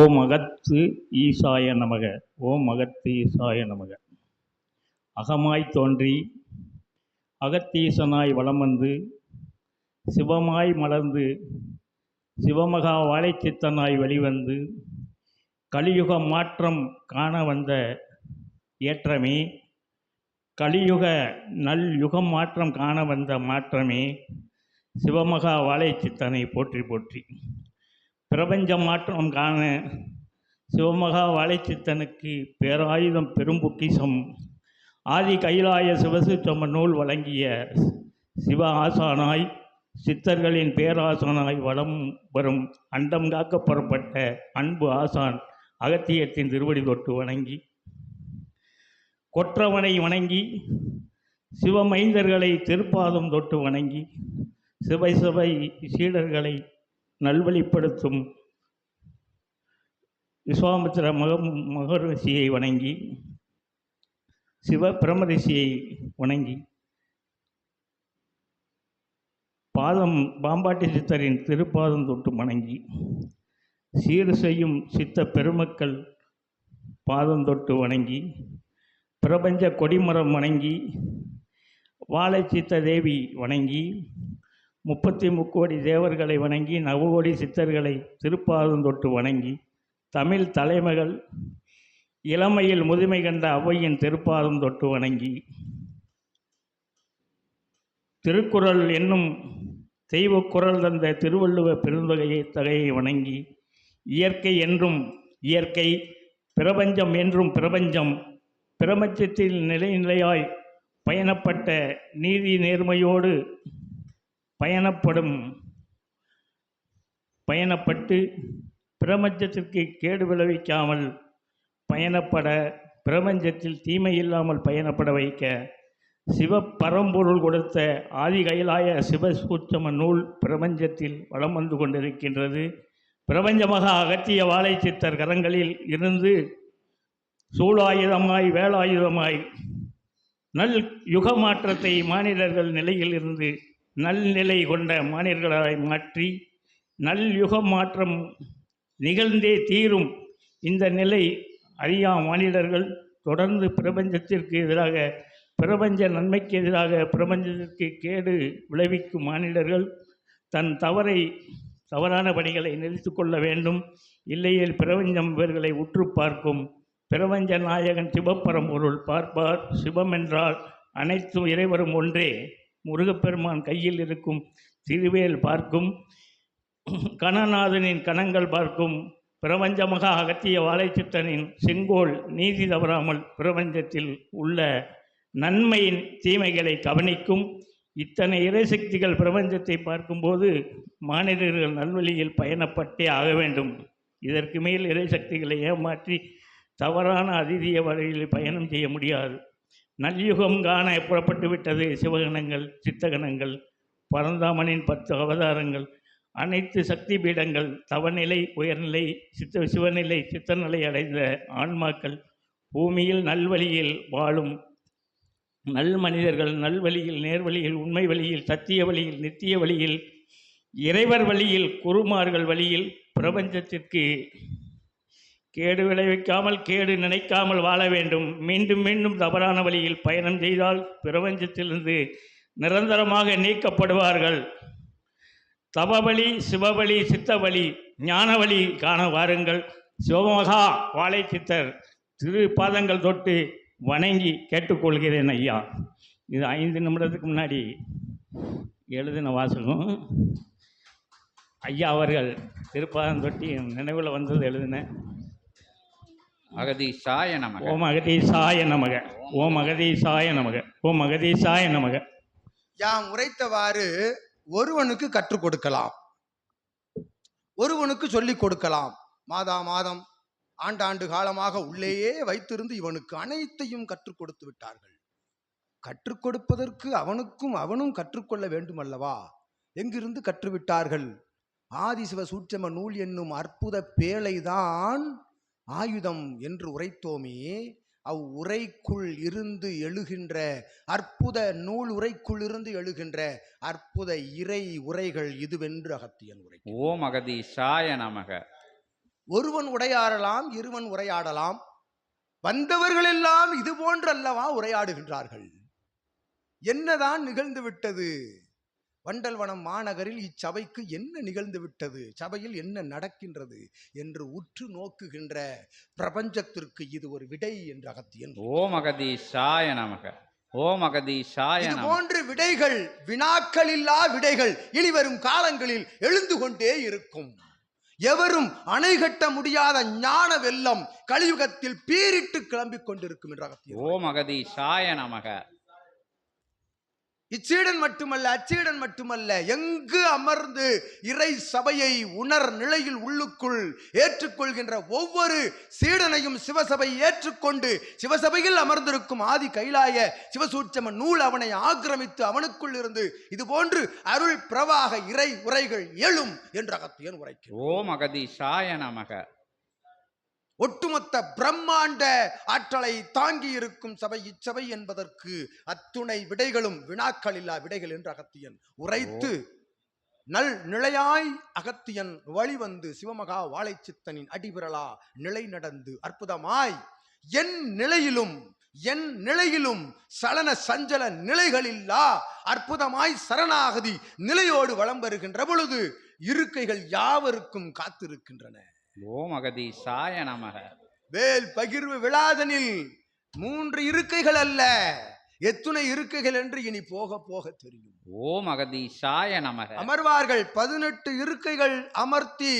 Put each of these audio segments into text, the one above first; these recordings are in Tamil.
ஓம் மகத்து ஈசாய நமக ஓம் மகத்து ஈசாய நமக. அகமாய் தோன்றி அகத்தீசனாய் வலம் வந்து சிவமாய் மலர்ந்து சிவமகா வாழைச்சித்தனாய் வெளிவந்து கலியுக மாற்றம் காண வந்த ஏற்றமே கலியுக நல் யுகம் மாற்றம் காண வந்த மாற்றமே சிவமகா வாழைச்சித்தனை போற்றி போற்றி. பிரபஞ்சம் மாற்றம் காண சிவமகா வாழைச்சித்தனுக்கு பேராயுதம் பெரும்பொக்கிசம். ஆதி கைலாய சிவசுத்தம நூல் வழங்கிய சிவ ஆசானாய் சித்தர்களின் பேராசானாய் வளம் வரும் அண்டம் காக்க புறப்பட்ட அன்பு ஆசான் அகத்தியத்தின் திருவடி தொட்டு வணங்கி கொற்றவனை வணங்கி சிவமைந்தர்களை திருப்பாதம் தொட்டு வணங்கி சிவை சிவை சீடர்களை நல்வழிப்படுத்தும். விஸ்வாமித்திர மக மகரிஷியை வணங்கி சிவ பிரமரிஷியை வணங்கி பாதம் பாம்பாட்டி சித்தரின் திருப்பாதம் தொட்டு வணங்கி சீர் செய்யும் சித்த பெருமக்கள் பாதம் தொட்டு வணங்கி பிரபஞ்ச கொடிமரம் வணங்கி வாழை சித்த தேவி வணங்கி முப்பத்தி முக்கோடி தேவர்களை வணங்கி நவகோடி சித்தர்களை திருப்பாதம் தொட்டு வணங்கி தமிழ் தலைமகள் இளமையில் முதுமை கண்ட ஔவையின் திருப்பாதம் தொட்டு வணங்கி திருக்குறள் என்னும் தெய்வக் குரல் தந்த திருவள்ளுவ பெருந்தொகையை தகையை வணங்கி இயற்கை என்றும் இயற்கை பிரபஞ்சம் என்றும் பிரபஞ்சம் பிரபஞ்சத்தில் நிலைநிலையாய் பயணப்பட்ட நீதி நேர்மையோடு பயணப்படும். பயணப்பட்டு பிரபஞ்சத்திற்கு கேடு விளைவிக்காமல் பயணப்பட பிரபஞ்சத்தில் தீமை இல்லாமல் பயணப்பட வைக்க சிவப்பரம்பொருள் கொடுத்த ஆதி கைலாய சிவசூட்சம நூல் பிரபஞ்சத்தில் வளம் வந்து கொண்டிருக்கின்றது. பிரபஞ்சமாக அகத்திய வாழை சித்தர் கரங்களில் இருந்து சூழாயுதமாய் வேலாயுதமாய் நல் யுக மாற்றத்தை மாநிலர்கள் நிலையில் இருந்து நல்நிலை கொண்ட மானிடர்களாய் மாற்றி நல்யுக மாற்றம் நிகழ்ந்தே தீரும் இந்த நிலை அறியா மானிடர்கள் தொடர்ந்து பிரபஞ்சத்திற்கு எதிராக பிரபஞ்ச நன்மைக்கு எதிராக பிரபஞ்சத்திற்கு கேடு விளைவிக்கும் மானிடர்கள் தன் தவறை தவறான பணிகளை நிறுத்தி கொள்ள வேண்டும். இல்லையில் பிரபஞ்சம் இவர்களை உற்று பார்க்கும். பிரபஞ்ச நாயகன் சிவப்பரம்பொருள் பார்ப்பார். சிவம் என்றால் அனைத்தும் இறைவரும் ஒன்றே. முருகப்பெருமான் கையில் இருக்கும் திருவேல் பார்க்கும். கணநாதனின் கணங்கள் பார்க்கும். பிரபஞ்சமாக அகத்திய வாழைச்சித்தனின் செங்கோல் நீதி தவறாமல் பிரபஞ்சத்தில் உள்ள நன்மையின் தீமைகளை கவனிக்கும். இத்தனை இறைசக்திகள் பிரபஞ்சத்தை பார்க்கும்போது மாநிலர்கள் நல்வழியில் பயணப்பட்டே ஆக வேண்டும். இதற்கு மேல் இறைசக்திகளை ஏமாற்றி தவறான அதிதிய வழியில் பயணம் செய்ய முடியாது. நல்யுகம் காண புறப்பட்டு விட்டது சிவகணங்கள் சித்தகணங்கள் பரந்தாமனின் பத்து அவதாரங்கள் அனைத்து சக்தி பீடங்கள் தவநிலை உயர்நிலை சித்த சிவநிலை சித்தநிலை அடைந்த ஆன்மாக்கள் பூமியில் நல்வழியில் வாழும் நல் மனிதர்கள் நல்வழியில் நேர்வழியில் உண்மை வழியில் சத்திய வழியில் நித்திய வழியில் இறைவர் வழியில் குருமார்கள் வழியில் பிரபஞ்சத்திற்கு கேடு விளைவிக்காமல் கேடு நினைக்காமல் வாழ வேண்டும். மீண்டும் மீண்டும் தவறான வழியில் பயணம் செய்தால் பிரபஞ்சத்திலிருந்து நிரந்தரமாக நீக்கப்படுவார்கள். தவவழி சிவவழி சித்தவழி ஞானவழி காண வாருங்கள். சிவமகா வாழை சித்தர் திரு பாதங்கள் தொட்டு வணங்கி கேட்டுக்கொள்கிறேன் ஐயா. இது ஐந்து நிமிடத்துக்கு முன்னாடி எழுதின வாசகம். ஐயா அவர்கள் திருப்பாதம் தொட்டி நினைவில் வந்தது எழுதினேன் அகதீஷாய நமக. ஓம் அகதீசாய நமக. ஓம் அகதீசாய நமக. ஓம் அகதீசாய நமக. யாம் உரைத்தவாறு ஒருவனுக்கு கற்றுக் கொடுக்கலாம். ஒருவனுக்கு சொல்லிக் கொடுக்கலாம். மாதா மாதம் ஆண்டாண்டு காலமாக உள்ளேயே வைத்திருந்து இவனுக்கு அனைத்தையும் கற்றுக் கொடுத்து விட்டார்கள். கற்றுக் கொடுப்பதற்கு அவனுக்கும் அவனும் கற்றுக்கொள்ள வேண்டும் அல்லவா எங்கிருந்து கற்றுவிட்டார்கள்? ஆதிசிவ சூட்சம நூல் என்னும் அற்புத பேழைதான் ஆயுதம் என்று உரைத்தோமே அவ் உரைக்குள் இருந்து எழுகின்ற அற்புத நூல் உரைக்குள் இருந்து எழுகின்ற அற்புத இறை உரைகள் இதுவென்று அகத்தியன் உரை ஓம் அகதீஷாய நமக. ஒருவன் உரையாடலாம் இருவன் உரையாடலாம். வந்தவர்களெல்லாம் இது போன்றல்லவா உரையாடுகின்றார்கள்? என்னதான் நிகழ்ந்து விட்டது? வண்டல்வனம் மாநகரில் இச்சபைக்கு என்ன நிகழ்ந்து விட்டது சபையில் என்ன நடக்கின்றது? என்று உற்று நோக்குகின்ற பிரபஞ்சத்திற்கு இது ஒரு விடை என்று அகத்தியன் ஓம் அகதீஷாய நமக. ஓம் அகதீஷாய நமக போன்ற விடைகள் வினாக்கள் இல்லா விடைகள் இனி வரும் காலங்களில் எழுந்து கொண்டே இருக்கும். எவரும் அணை கட்ட முடியாத ஞான வெள்ளம் கலியுகத்தில் பீரிட்டு கிளம்பிக் கொண்டிருக்கும் என்ற ஓம் அகதீஷாய நமக. இச்சீடன் மட்டுமல்ல அச்சீடன் மட்டுமல்ல எங்கு அமர்ந்து இறை சபையை உணர் நிலையில் உள்ளுக்குள் ஏற்றுக்கொள்கின்ற ஒவ்வொரு சீடனையும் சிவசபை ஏற்றுக்கொண்டு சிவசபையில் அமர்ந்திருக்கும் ஆதி கைலாய சிவசூட்சம நூல் அவனை ஆக்கிரமித்து அவனுக்குள் இருந்து இது போன்று அருள் பிரவாக இறை உரைகள் எழும் என்று அகத்தியன் உரைக்கிறோம் ஓம் அகதீஷாய நமக. ஒட்டுமொத்த பிரம்மாண்ட ஆற்றலை தாங்கி இருக்கும் சபை இச்சபை என்பதற்கு அத்துணை விடைகளும் வினாக்கள் இல்லா விடைகள் என்று அகத்தியன் உரைத்து நல் நிலையாய் அகத்தியன் வழிவந்து சிவமகா வாழைச்சித்தனின் அடிபிரலா நிலை நடந்து அற்புதமாய் என் நிலையிலும் என் நிலையிலும் சலன சஞ்சல நிலைகளில்லா அற்புதமாய் சரணாகதி நிலையோடு வலம் வருகின்ற பொழுது இருக்கைகள் யாவருக்கும் காத்திருக்கின்றன. ஓம் அகதீசாய நமக. வேல் பகிர்வு விழாதனில் மூன்று இருக்கைகள் அல்ல. எத்துணை இருக்கைகள் என்று இனி போக போக தெரியும். ஓம் அகதீஷாய நமக. அமர்வார்கள் பதினெட்டு இருக்கைகள் அமர்த்தி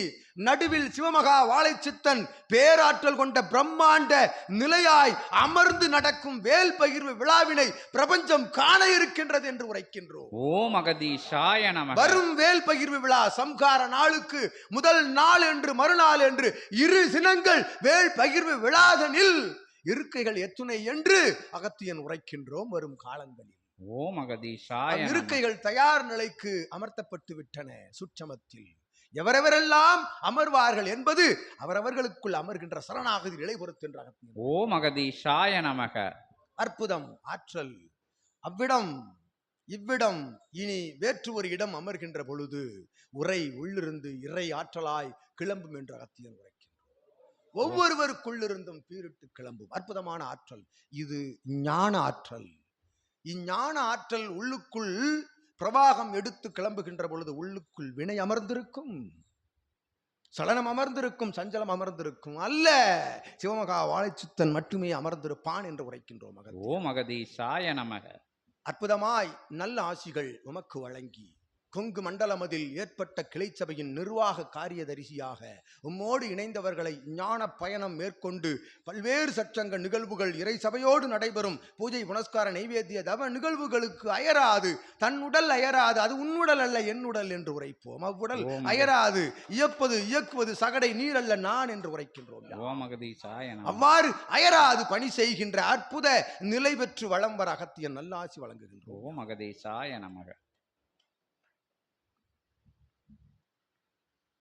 நடுவில் சிவமகா வாழைச்சித்தன் பேராற்றல் கொண்ட பிரம்மாண்ட நிலையாய் அமர்ந்து நடக்கும் வேல் பகிர்வு விழாவினை பிரபஞ்சம் காண இருக்கின்றது என்று உரைக்கின்றோம். ஓம் அகதீஷாய நமக. வரும் வேல் பகிர்வு விழா சம்கார நாளுக்கு முதல் நாள் என்று மறுநாள் என்று இரு தினங்கள் வேல் பகிர்வு விழாதனில் இருக்கைகள் எத்துணை என்று அகத்தியன் உரைக்கின்றோம் வரும் காலங்களில். ஓம் அகதீஷாய இருக்கைகள் தயார் நிலைக்கு அமர்த்தப்பட்டு விட்டன சுற்றமத்தில். எவரெவரெல்லாம் அமர்வார்கள் என்பது அவரவர்களுக்குள் அமர்கின்ற சரணாகதி நிலை பொறுத்தென்ற அகத்தியன் ஓம் அகதீஷாய நமக. அற்புதம் ஆற்றல். அவ்விடம் இவ்விடம் இனி வேற்று ஒரு இடம் அமர்கின்ற பொழுது உரை உள்ளிருந்து இறை ஆற்றலாய் கிளம்பும் என்று அகத்தியன் உரைக்கின்றார் ஒவ்வொருவருக்குள்ளிருந்தும் பீரிட்டு கிளம்பும். அற்புதமான ஆற்றல். இது ஞான ஆற்றல். இஞ்ஞான ஆற்றல் உள்ளுக்குள் பிரவாகம் எடுத்து கிளம்புகின்ற பொழுது உள்ளுக்குள் வினை அமர்ந்திருக்கும். சலனம் அமர்ந்திருக்கும் சஞ்சலம் அமர்ந்திருக்கும். அல்ல! சிவமகா வாழைச்சுத்தன் மட்டுமே அமர்ந்திருப்பான் என்று உரைக்கின்றோம் மகன் ஓம் அகதீஷாய நமக. அற்புதமாய் நல்ல ஆசிகள் உமக்கு வழங்கி. கொங்கு மண்டலமதில் ஏற்பட்ட கிளைச்சபையின் நிர்வாக காரியதரிசியாக உம்மோடு இணைந்தவர்களை ஞான பயணம் மேற்கொண்டு பல்வேறு சற்றங்க நிகழ்வுகள் இறை சபையோடு நடைபெறும். பூஜை புனஸ்கார நைவேத்திய தவ நிகழ்வுகளுக்கு அயராது. தன் உடல் அயராது அது உன்னுடல் அல்ல என்னுடல் என்று உரைப்போம். அவ்வுடல் அயராது இயப்பது இயக்குவது சகடை நீர் அல்ல நான் என்று உரைக்கின்றோம் அவ்வாறு அயராது பணி செய்கின்ற அற்புத நிலை பெற்று வளம் வர அகத்திய நல்லாசி வழங்குகின்றோம் ஓம் அகதீஷாய நமக